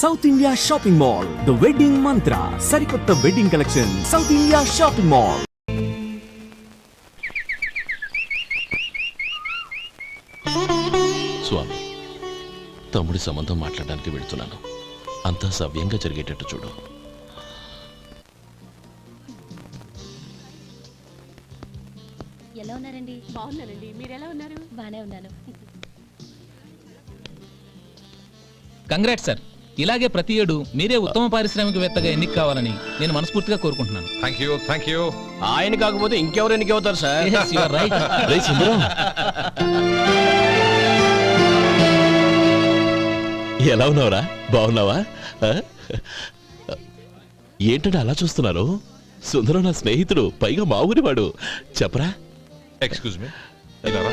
South India shopping mall the wedding Mantra సరికొత్త wedding collection south India shopping mall Swami తమ్ముడి సంబంధం మాట్లాడడానికి వెళ్తున్నాను. అంతా సవ్యంగా జరిగేటట్టు చూడు. ఎలా ఉన్నారండి? బాగున్నానండి. మీరు ఎలా ఉన్నారు? బానే ఉన్నాను. Congrats sir. ఇలాగే ప్రతి ఏడు మీరే ఉత్తమ పారిశ్రామికవేత్తగా ఎన్నిక కావాలని నేను మనస్ఫూర్తిగా కోరుకుంటున్నాను. థ్యాంక్ యూ థ్యాంక్ యూ ఆయన కాకపోతే ఇంకెవరు ఎన్నిక అవుతారు sir? Yes, you are right. రేయ్ సుందరం ఎలా ఉన్నావురా? బాగున్నావా? ఆ? ఏంటంటే అలా చూస్తున్నారు? సుందరం నా స్నేహితుడు పైగా మా ఊరివాడు చెప్పరా? ఎక్స్క్యూజ్ మీ ఇలా రా.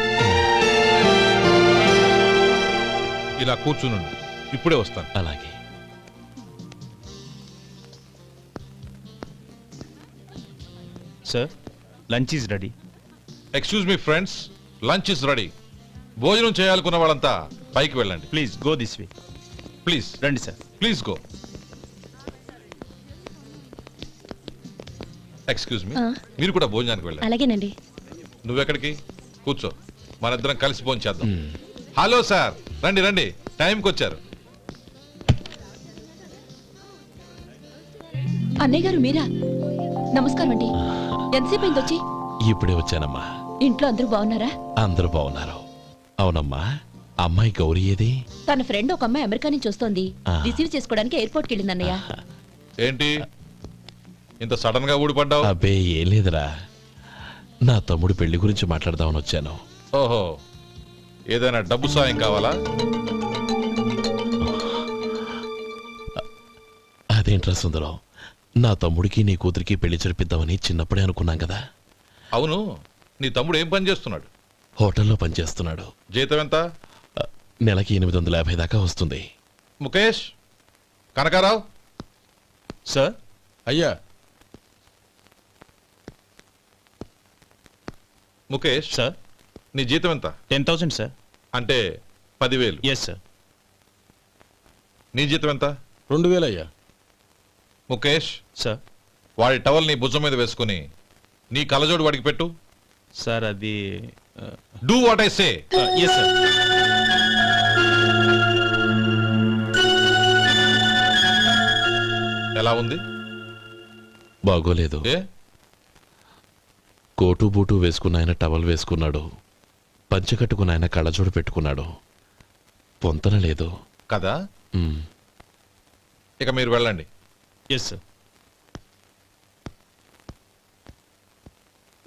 ఇలా కూర్చునుండు. ఇప్పుడే వస్తాను. అలాగే. Sir lunch is ready excuse me friends lunch is ready భోజనం చేయాలనుకున్న వాళ్ళంతా పైకి వెళ్ళండి. Please go this way please రండి sir please go excuse me. మీరు కూడా భోజనానికి వెళ్ళండి. అలాగేనండి. నువ్వెక్కడికి? కూర్చో. మనిద్దరం కలిసి భోజనం చేద్దాం. హలో సార్ రండి రండి. టైంకి వచ్చారు. అన్నయ్య గారు మీరా? నమస్కారం అండి ఎంతసేపు అయింది వచ్చి? ఇప్పుడే వచ్చానమ్మా. ఇంట్లో అందరూ బాగున్నారా? అందరూ బాగున్నారు. అవునమ్మా. అమ్మాయి గౌరీ ఏది? తన ఫ్రెండ్ ఒక అమ్మాయి అమెరికా నుంచి వస్తోంది. ఆ. రిసీవ్ చేసుకోవడానికి ఎయిర్పోర్ట్కి వెళ్ళింది అన్నయ్య ఏంటి? ఇంత సడన్గా ఊడిపడ్డావు? అబ్బే ఏం లేదురా. నా తమ్ముడు పెళ్ళి గురించి మాట్లాడదామని వచ్చాను. ఓహో. ఏదైనా డబ్బు సాయం కావాలా? అదేంట్రా సుందరం? నా తమ్ముడికి నీ కూతురికి పెళ్ళి జరిపిద్దామని చిన్నప్పుడే అనుకున్నాం కదా. అవును నీ తమ్ముడు ఏం పని చేస్తున్నాడు? హోటల్లో పనిచేస్తున్నాడు జీతం ఎంత? నెలకి ఎనిమిది వందల యాభై దాకా వస్తుంది. ముఖేష్ కనకారావు? సార్? అయ్యా. ముఖేష్ సార్? నీ జీతం ఎంత? Ten thousand sir. అంటే పదివేలు. ఎస్ సార్ నీ జీతం ఎంత? రెండు వేలు అయ్యా. ముఖేష్ సార్. వాడి టవల్ నీ భుజం మీద వేసుకుని నీ కలజోడు వాడికి పెట్టు. సార్ అది do what I say yes sir ఎలా ఉంది? బాగోలేదు. ఏ? కోటు బూటు వేసుకున్న ఆయన టవల్ వేసుకున్నాడు. పంచె కట్టుకున్న ఆయన కళ్ళజోడు పెట్టుకున్నాడు. పొంతన లేదు. కదా? ఉమ్, ఇక మీరు వెళ్ళండి. ఎస్ సార్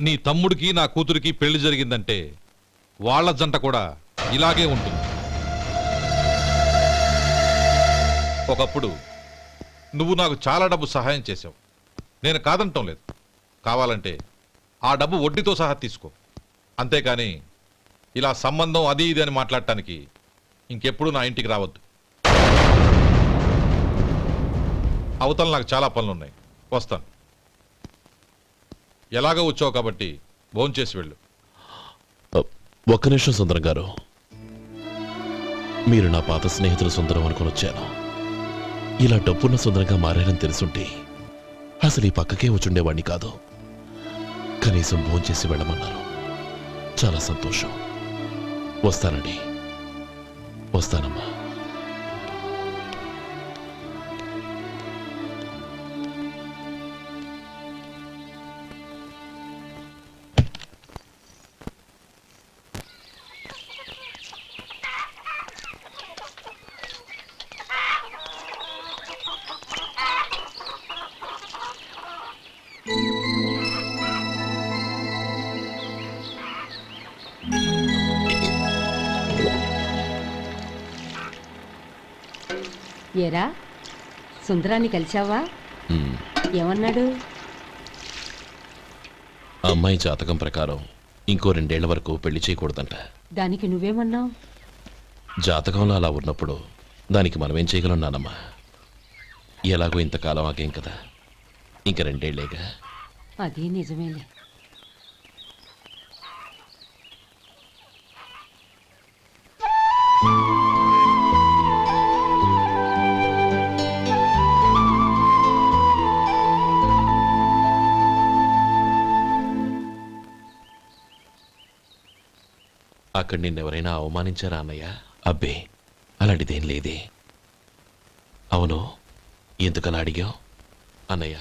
నీ తమ్ముడికి నా కూతురికి పెళ్ళి జరిగిందంటే వాళ్ళ జంట కూడా ఇలాగే ఉంటుంది. ఒకప్పుడు నువ్వు నాకు చాలా డబ్బు సహాయం చేసావు నేను కాదంటం లేదు. కావాలంటే ఆ డబ్బు వడ్డీతో సహా తీసుకో. అంతేకాని ఇలా సంబంధం అది ఇది అని మాట్లాడటానికి ఇంకెప్పుడు నా ఇంటికి రావద్దు. అవతల నాకు చాలా పనులున్నాయి. వస్తాను. ఎలాగో వచ్చావు కాబట్టి భోంచేసి వెళ్ళు. ఒక్క నిమిషం సుందరం గారు. మీరు నా పాత స్నేహితులు సుందరం అనుకుని వచ్చాను. ఇలా డబ్బున్న సుందరంగా మారారని తెలుసుంటే అసలు ఈ పక్కకే వచ్చుండేవాడిని కాదు. కనీసం భోంచేసి వెళ్ళమన్నారు. చాలా సంతోషం. వస్తానండి. వస్తానమ్మా. ఏరా? సుందరాన్ని కలిశావా. ఏమన్నాడు? అమ్మాయి జాతకం ప్రకారం ఇంకో రెండేళ్ళ వరకు పెళ్ళి చేయకూడదంట. దానికి నువ్వేమన్నావు? జాతకంలో అలా ఉన్నప్పుడు దానికి మనమేం చేయగలం నానమ్మా? ఎలాగో ఇంతకాలం ఆగేం కదా. ఇంక రెండేళ్ళేగా? అది నిజమేలే. అక్కడ నిన్నెవరైనా అవమానించారా అన్నయ్య? అబ్బే అలాంటిదేం లేదే. అవును ఎందుకలా అడిగావు? అన్నయ్య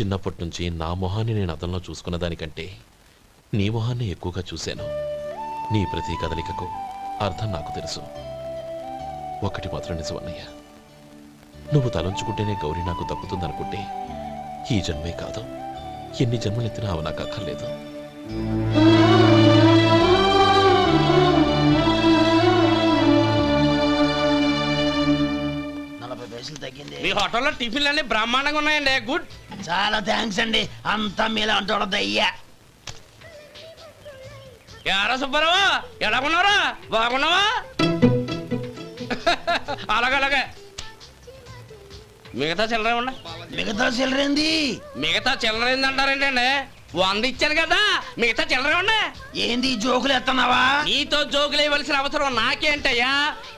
చిన్నప్పటి నుంచి నా మొహాన్ని నేను అతనిలో చూసుకున్న దానికంటే నీ మొహాన్ని ఎక్కువగా చూశాను. నీ ప్రతి కదలికకు అర్థం నాకు తెలుసు. ఒకటి మాత్రం నిజం అన్నయ్య. నువ్వు తలంచుకుంటేనే గౌరీ నాకు దక్కుతుందనుకుంటే ఈ జన్మే కాదు. ఎన్ని జన్మలెత్తినా అవి నాకు అక్కర్లేదు. మీ హోటల్లో టిఫిన్లు అన్ని బ్రహ్మాండంగా ఉన్నాయండి. గుడ్ చాలా థ్యాంక్స్ అండి. అంతా మీలా అంటాడు అయ్యా. యారా సుబ్బారావు ఎలా ఉన్నారా బాగున్నావా? అలాగే అలాగే. మిగతా చిల్లర ఉన్నా మిగతా సిల్లరేంది మిగతా చిల్లర ఏందంటారేంటండి వంద ఇచ్చాను కదా మిగతా చిల్లర ఉన్నా ఏంది జోకులు ఎత్తన్నావా? నీతో జోకులు ఇవ్వాల్సిన అవసరం నాకేంటయ్యా?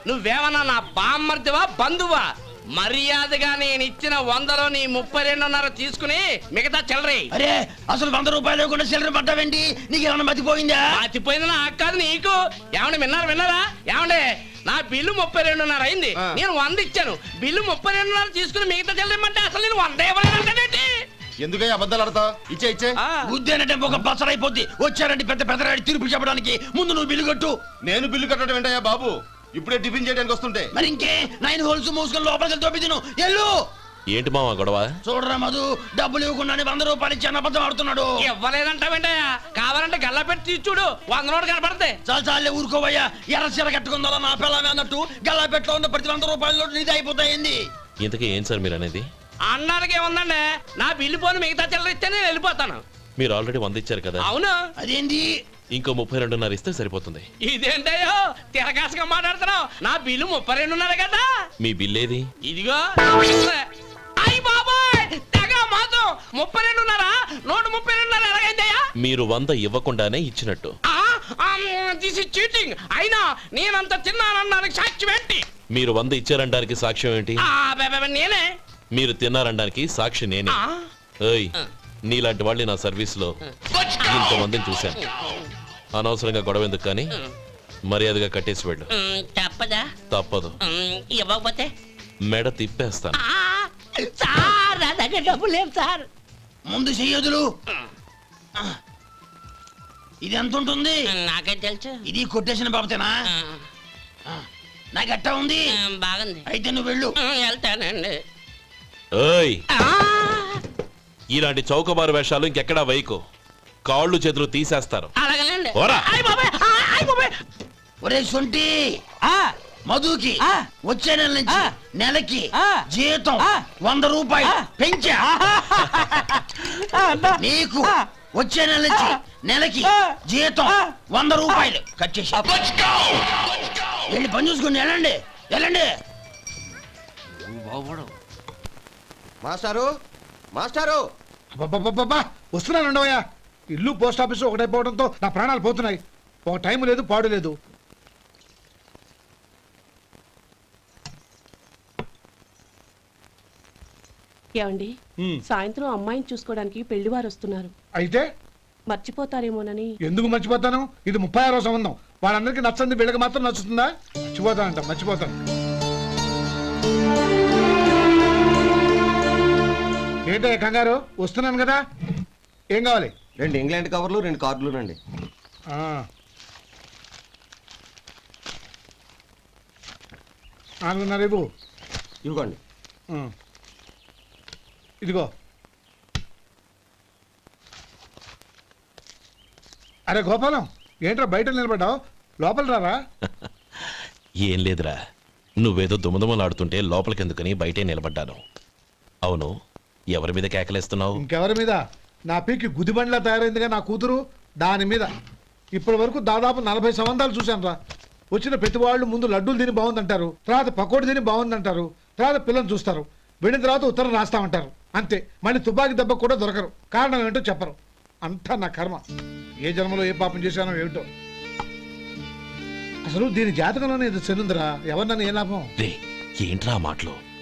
నువ్వేమన్నా నా బామ్మర్దివా బంధువా? మర్యాదగా నేను ఇచ్చిన వందలో నీ ముప్పై రెండున్నర తీసుకుని మిగతా చిల్లరే. అరే అసలు వంద రూపాయలు లేకుండా సిల్లర పడ్డావేంటి? నీకేమన్నా మతిపోయిందా? మర్చిపోయింది నాకు కాదు నీకు. ఏమండి విన్నారా విన్నారా? ఏమండి నా బిల్లు ముప్పై రెండున్నర అయింది. నేను వంద ఇచ్చాను. బిల్లు ముప్పై రెండున్నర తీసుకుని మిగతా చెల్లిమంటే అసలు నేను వంద ఇవ్వలేదంటే ఎందుకయ్యా అబద్ధాలు ఆడతావు? ఇచ్చే ఇచ్చే. బుద్ధి ఒక బసరైపోద్ది. వచ్చారంటే పెద్ద పెద్దరాడి తీర్పు చెప్పడానికి. ముందు నువ్వు బిల్లు కట్టు. నేను బిల్లు కట్టడం ఏంటయ్యా బాబు? ఇప్పుడే టిఫిన్ చేయడానికి వస్తుంటే. మరి ఇంకే నైన్ హోల్స్ మూసుకొని లోపలికి తోపి తిను ఎల్లు ఏంటి మావా గొడవ? చూడరా మధు డబ్బులు ఇవ్వకుండానే వంద రూపాయలు ఇచ్చి అబద్ధం ఆడుతున్నాడు. ఇవ్వలేదంటావేంటయ్యా? కావాలంటే గల్లా పెట్టి తీసి చూడు వంద నోటు కనపడతాయి. చాలు చాలే ఊరుకోవయ్యా ఎర్ర చీర కట్టుకుందా నా పిల్లమే అన్నట్టు గల్లాపెట్లో ఉన్న ప్రతి వంద రూపాయలు నీది అయిపోతాయింది ఇంతకీ ఏం సార్ మీరు అనేది అన్నానికి ఏముందండి? నా బిల్లు పోను మిగతా చిల్లర ఇస్తే నేను వెళ్ళిపోతాను. మీరు ఆల్రెడీ వంద ఇచ్చారు కదా. అవును. అదేంటి? ఇంకో ముప్పై రెండున్నర ఇస్తే సరిపోతుంది. ఇదేంటయ్యో? తిరగాసుగా మాట్లాడుతున్నావు. నా బిల్లు ముప్పై రెండున్నర కదా? మీ బిల్ ఏది ఇదిగో. అయ్యి బాబాయ్! తెగ మాతో ముప్పై రెండున్నరా నూట ముప్పై రెండున్నర ఎలాగైందయ్యా? మీరు వంద ఇవ్వకుండానే ఇచ్చినట్టు. దిస్ ఇస్ చీటింగ్ అయినా నేనంత తిన్నానన్నానికి సాక్ష్యం ఏంటి? మీరు వంద ఇచ్చారనడానికి సాక్ష్యం ఏంటి? నేనే. మీరు తిన్నారనడానికి సాక్షి నేనే. ఏయ్ నీలాంటి వాళ్ళని నా సర్వీస్లో ఇంతమందిని చూశాను. అనవసరంగా గొడవ ఎందుకు కానీ మర్యాదగా కట్టేసి వెళ్ళు. తప్పదా? తప్పదు. ఇవ్వకపోతే? మెడ తిప్పేస్తాను. సార్ నా దగ్గర డబ్బు లేవు సార్. ముందు చెయ్యదులు ఇది ఎంత ఉంటుంది? నాకేం తెలుసు. ఇది కొట్టేసిన బాబతేనా? నాకు అట్టా ఉంది. బాగుంది. అయితే నువ్వు వెళ్ళు. వెళ్తానండి. ఏయ్! ఇలాంటి చౌకబారు వేషాలు ఇంకెక్కడా వైకు కాళ్ళు చేతులు తీసేస్తారు. అలాగేనండి. ఓరా. అయ్ బాబాయ్, ఆ, అయ్ బాబాయ్. ఒరే సొంటి మధుకి వచ్చే నెల నుంచి నెలకి జీతం వంద రూపాయలు పెంచా. నీకు వచ్చే నెల నుంచి నెలకి జీతం వంద రూపాయలు కట్ చేసి వెళ్ళి పని చూసుకుని వెళ్ళండి వెళ్ళండి. మాస్టారు మాస్టారు! అబ్బబ్బబ్బబ్బా! వస్తున్నాను ఉండవయ్యా ఇల్లు పోస్ట్ ఆఫీసు ఒకటైపోవడంతో నా ప్రాణాలు పోతున్నాయి. ఒక టైం లేదు పాడు లేదు. ఏమండి? సాయంత్రం అమ్మాయిని చూసుకోవడానికి పెళ్ళివారు వస్తున్నారు అయితే? మర్చిపోతారేమోనని. ఎందుకు మర్చిపోతాను? ఇది ముప్పై ఆరో సంబంధం. వాళ్ళందరికీ నచ్చంది వీళ్ళకి మాత్రం నచ్చుతుందా? మర్చిపోతానంట మర్చిపోతాను. ఏంటయ్య కంగారు? వస్తున్నాను కదా. ఏం కావాలి? రెండు ఇంగ్లాండ్ కవర్లు రెండు కార్డులు రండి ఆ. నాలుగున్నర ఇవ్వు. ఇవ్వండి. ఇదిగో. అరే గోపాలం ఏంట్రా బయట నిలబడ్డావు? లోపల రారా? ఏం లేదురా. నువ్వేదో దుమదుమలాడుతుంటే లోపలికెందుకని బయటే నిలబడ్డాను. అవును ఎవరి మీద కేకలేస్తున్నావు? ఇంకెవరి మీద? నా పీకి గుదిబండ్లా తయారైందిగా నా కూతురు దాని మీద. ఇప్పటి వరకు దాదాపు నలభై సంవత్సరాలు చూశాను రా వచ్చిన ప్రతి వాళ్ళు ముందు లడ్డూలు తిని బాగుందంటారు తర్వాత పకోడి తిని బాగుందంటారు తర్వాత పిల్లలు చూస్తారు. వెళ్ళిన తర్వాత ఉత్తరం రాస్తామంటారు. అంతే. మళ్ళీ తుపాకీ దెబ్బ కూడా దొరకరు. కారణం ఏంటో చెప్పరు. అంతా నా కర్మ. ఏ జన్మలో ఏ పాపం చేశానో ఏమిటో. అసలు దీని జాతకంలోనే ఇది చెందుందిరా ఎవరినన్నా ఏ లాభం? రే ఏంట్రా మాటలు?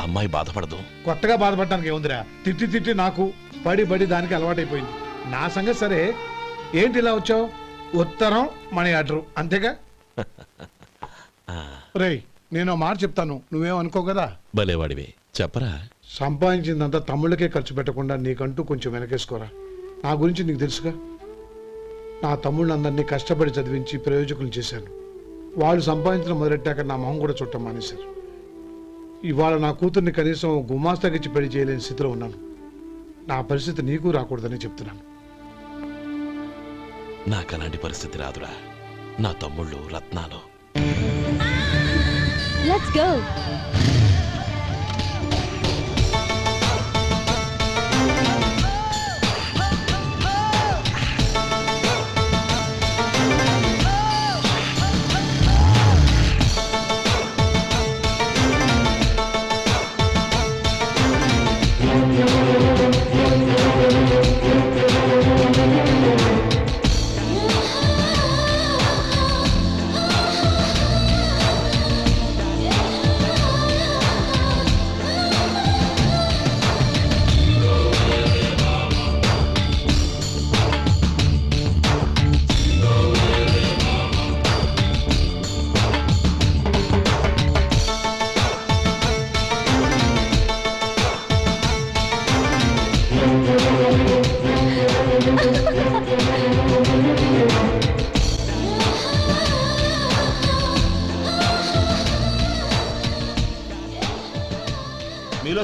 అమ్మాయి బాధపడదు. కొత్తగా బాధపడటానికి ఏముందిరా? తిట్టి తిట్టి నాకు పడి పడి దానికి అలవాటైపోయింది. నా సంగతి సరే. ఏంటి ఇలా వచ్చావు? ఉత్తరం మనీ ఆర్డర్. అంతేగా? రేయ్ నేను మాట చెప్తాను. నువ్వేం అనుకో కదా? భలేవాడివే. చెప్పరా? సంపాదించిందంతా తమ్ముళ్ళకే ఖర్చు పెట్టకుండా నీకంటూ కొంచెం వెనకేసుకోరా. నా గురించి నీకు తెలుసుగా? నా తమ్ముళ్ళందరినీ కష్టపడి చదివించి ప్రయోజకులు చేశాను. వాళ్ళు సంపాదించడం మొదలెట్టాక నా మొహం కూడా చుట్టం మానేశారు. ఇవాళ నా కూతుర్ని కనీసం గుమాస్తాకిచ్చి పెళ్ళి చేయలేని స్థితిలో ఉన్నాను. నా పరిస్థితి నీకు రాకూడదని చెప్తున్నాను. నాకు అలాంటి పరిస్థితి రాదురా. నా తమ్ముళ్ళు రత్నాలు. లెట్స్ గో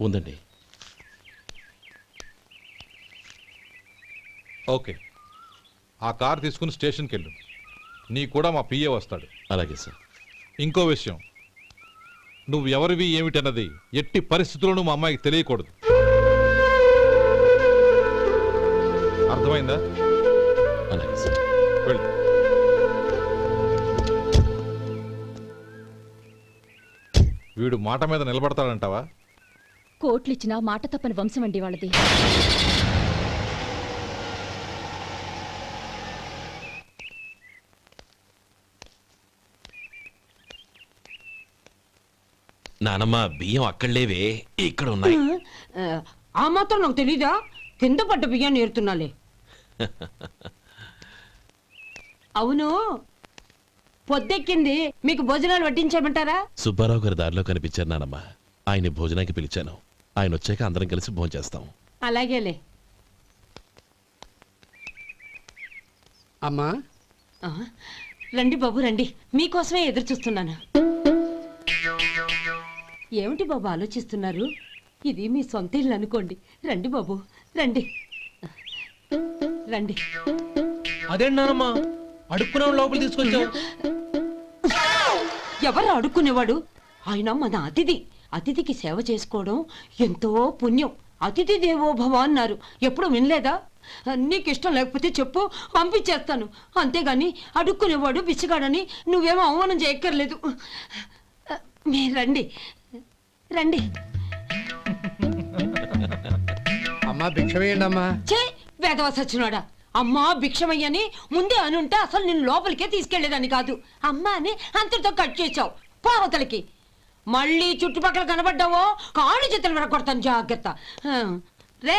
ఉందండి. ఓకే. ఆ కార్ తీసుకుని స్టేషన్కి వెళ్ళు నీ కూడా మా పిఏ వస్తాడు. అలాగే సార్. ఇంకో విషయం. నువ్వు ఎవరివి ఏమిటన్నది ఎట్టి పరిస్థితుల్లోనూ మా అమ్మాయికి తెలియకూడదు. అర్థమైందా? అలాగే సార్. వెళ్ళు. వీడు మాట మీద నిలబడతాడంటావా? కోట్లిచ్చినా మాట తప్పని వంశం అండి వాళ్ళది. నానమ్మ బియ్యం అక్కడలేవే ఇక్కడ ఉన్నాయి ఆ మాత్రం నాకు తెలీదా? కింద పడ్డ బియ్యాన్ని ఏరుతున్నాలే. అవును. పొద్దెక్కింది. మీకు భోజనాలు వడ్డించమంటారా? సుబ్బారావు గారి దారిలో కనిపించారు నానమ్మ. ఆయన భోజనానికి పిలిచాను. ఆయన వచ్చాక అందరం కలిసి భోంచేస్తాం అలాగేలే. అమ్మా? ఆ, రండి బాబు రండి. మీకోసమే ఎదురు చూస్తున్నాను. ఏమిటి బాబు ఆలోచిస్తున్నారు? ఇది మీ సొంత ఇల్లు అనుకోండి. రండి బాబు రండి. రండి. అదేంటమ్మా అడుక్కునే లోపల తీసుకొచ్చావు. ఎవరు అడుక్కునేవాడు? ఆయన మన అతిథి. అతిథికి సేవ చేసుకోవడం ఎంతో పుణ్యం. అతిథి దేవో భవ అన్నారు. ఎప్పుడు వినలేదా? నీకు ఇష్టం లేకపోతే చెప్పు పంపించేస్తాను. అంతేగాని అడుక్కునేవాడు బిచ్చగాడని నువ్వేమో అవమానం చేయక్కర్లేదు. మీరు రండి. రండి. అమ్మా భిక్ష వేయండి అమ్మా. చే వేదవ సచ్చినోడా. అమ్మా భిక్షమయ్యని ముందే అనుంటే అసలు నేను లోపలికే తీసుకెళ్ళేదని కాదు. అమ్మా అని అంతటితో కట్ చేసావు పోవతలకి మళ్ళీ చుట్టుపక్కల కనబడ్డావో కాళ్ళు చేతులు విరగొడతాను జాగ్రత్త. రే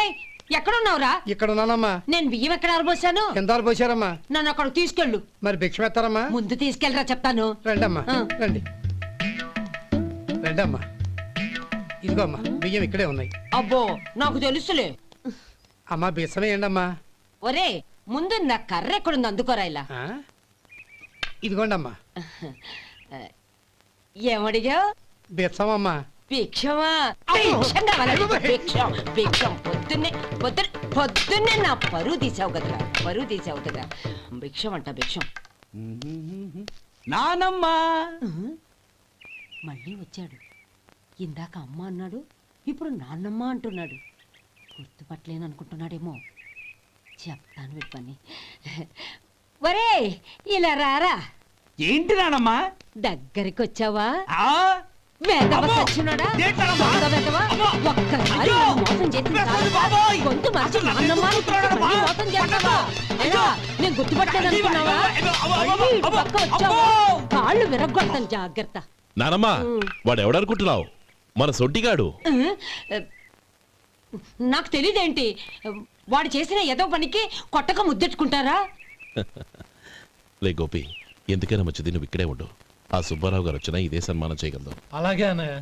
ఎక్కడున్నావురా? ఇక్కడ ఉన్నానమ్మా నేను బియ్యం ఎక్కడ ఆరబోసాను? కిందాలు పోసారమ్మా నన్ను అక్కడ తీసుకెళ్ళు. మరి భిక్ష పెడతారమ్మా? ముందు తీసుకెళ్ళరా చెప్తాను. రండమ్మా. రండి. రండమ్మా. ఇదిగో అమ్మా బియ్యం ఇక్కడే ఉన్నాయి. అబ్బో నాకు తెలుసులే. అమ్మా బిసమే ఏంటమ్మా ఒరే ముందు నా కర్ర ఎక్కడుంది అందుకోరా ఇలా ఆ? ఇదిగోండి అమ్మా ఏమడిగా బిచ్చమమ్మా భిక్షమా? భిక్షం కావాలండి భిక్షం భిక్షం. పొద్దున్నే పొద్దున్న పొద్దున్నే నా పరువు తీసావు కదరా పరువు తీసావు కదా భిక్షం అంట భిక్షం. నానమ్మా! మళ్ళీ వచ్చాడు. ఇందాక అమ్మ అన్నాడు ఇప్పుడు నాన్నమ్మ అంటున్నాడు. గుర్తుపట్టలేను అనుకుంటున్నాడేమో చెప్తాను వీడి పని. ఒరే ఇలా రారా? ఏంటి నానమ్మా? దగ్గరికి వచ్చావా నేను? కాళ్ళు విరగొడతాను జాగ్రత్త. నానమ్మా వాడు ఎవడనుకుంటున్నావు మన సొంటిగాడు. నాకు తెలియదేంటి వాడు చేసిన ఏదో పనికి కొట్టక ముద్దెట్టుకుంటారా? లే గోపి ఎందుకైనా మంచిది నువ్వు ఇక్కడే ఉండు. ఆ సుబ్బారావు గారు వచ్చినా ఇదే సన్మానం చేయగలదు అలాగే అన్నయ్య.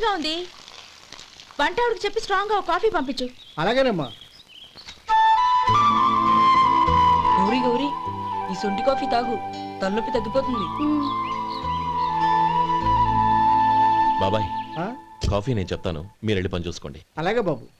తలనొప్పిగా ఉంది. వంట ఆవిడకి చెప్పి స్ట్రాంగ్గా ఒక కాఫీ పంపించు. అలాగేనమ్మా. గౌరీ గౌరీ ఈ సొంటి కాఫీ తాగు. తలనొప్పి తగ్గిపోతుంది. బాబాయ్ ఆ? కాఫీ నేను చెప్తాను. మీరు వెళ్ళి పని చూసుకోండి. అలాగే బాబు.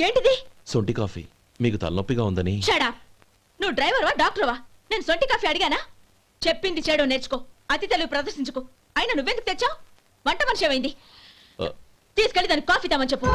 ఏంటిది? సొంటి కాఫీ. మీకు తలనొప్పిగా ఉందని. షడా నువ్వు డ్రైవర్వా డాక్టర్వా? నేను సొంటి కాఫీ అడిగానా? చెప్పింది చేయడం నేర్చుకో. అతి తెలివి ప్రదర్శించుకో. అయినా నువ్వెందుకు తెచ్చావు? వంట మనిషి ఏమైంది? తీసుకెళ్ళి దానికి కాఫీ తామని చెప్పు.